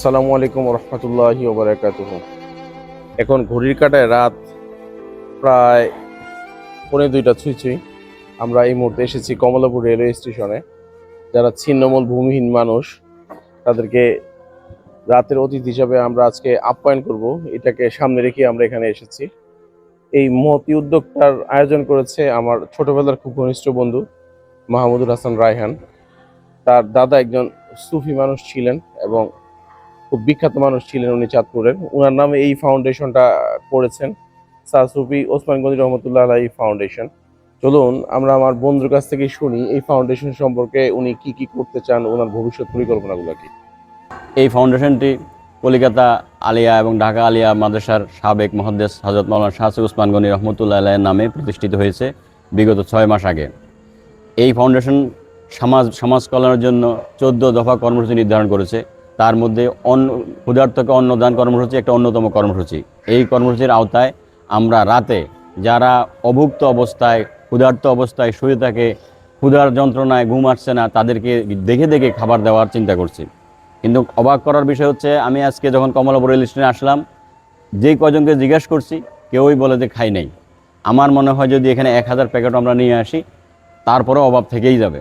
আসসালামু আলাইকুম রহমতুল্লাহি এখন ঘড়ির কাটায় রাত প্রায় পৌনে দুইটা ছুঁই ছুঁই। আমরা এই মুহূর্তে এসেছি কমলাপুর রেলওয়ে স্টেশনে। যারা ছিন্নমূল ভূমিহীন মানুষ, তাদেরকে রাতের অতিথি হিসাবে আমরা আজকে আপ্যায়ন করব। এটাকে সামনে রেখে আমরা এখানে এসেছি। এই মহতি উদ্যোগটার আয়োজন করেছে আমার ছোটবেলার খুব ঘনিষ্ঠ বন্ধু মাহমুদুল হাসান রায়হান। তার দাদা একজন সুফি মানুষ ছিলেন এবং খুব বিখ্যাত মানুষ ছিলেন উনি চাঁদপুরের। ওনার নামে এই ফাউন্ডেশনটা করেছেন। স্যার সুফি ওসমান গনি রহমতুল্লাহ আলাই ফাউন্ডেশন চলুন, আমরা আমার বন্ধুর কাছ থেকে শুনি এই ফাউন্ডেশন সম্পর্কে উনি কি কি করতে চান ওনার ভবিষ্যৎ পরিকল্পনাগুলো কি? এই ফাউন্ডেশনটি কলিকাতা আলিয়া এবং ঢাকা আলিয়া মাদ্রাসার সাবেক মহাদ্দেশ হজরত মৌলানা শাহসুফ উসমান গনি রহমতুল্লাহ আলাইয়ের নামে প্রতিষ্ঠিত হয়েছে বিগত ছয় মাস আগে। এই ফাউন্ডেশন সমাজ সমাজ কল্যাণের জন্য চোদ্দ দফা কর্মসূচি নির্ধারণ করেছে। তার মধ্যে অন্ন ক্ষুধার্তকে অন্নদান কর্মসূচি, একটা অন্যতম কর্মসূচি। এই কর্মসূচির আওতায় আমরা রাতে যারা অভুক্ত অবস্থায়, ক্ষুধার্ত অবস্থায় শুয়ে থাকে, ক্ষুধার যন্ত্রণায় ঘুম আসছে না, তাদেরকে দেখে দেখে খাবার দেওয়ার চিন্তা করছি। কিন্তু অবাক করার বিষয় হচ্ছে, আমি আজকে যখন কমলাপুর রেল স্টেশনে আসলাম যেই কজনকে জিজ্ঞেস করছি, কেউই বলে যে খাই নাই। আমার মনে হয় যদি এখানে এক হাজার প্যাকেট আমরা নিয়ে আসি তারপরে অভাব থেকেই যাবে।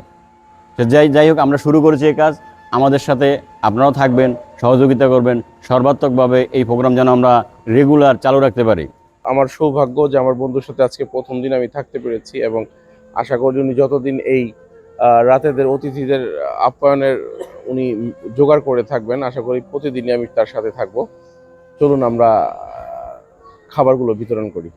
যাই যাই হোক, আমরা শুরু করেছি এই কাজ। আমাদের সাথে আপনারাও থাকবেন, সহযোগিতা করবেন, সর্বাত্মকভাবে এই প্রোগ্রাম যেন আমরা রেগুলার চালু রাখতে পারি। আমার সৌভাগ্য যে আমার বন্ধুর সাথে আজকে প্রথম দিন আমি থাকতে পেরেছি এবং আশা করি উনি যতদিন এই রাতেদের অতিথিদের আপ্যায়নের উনি জোগাড় করে থাকবেন, আশা করি প্রতিদিনই আমি তার সাথে থাকব। চলুন আমরা খাবারগুলো বিতরণ করি।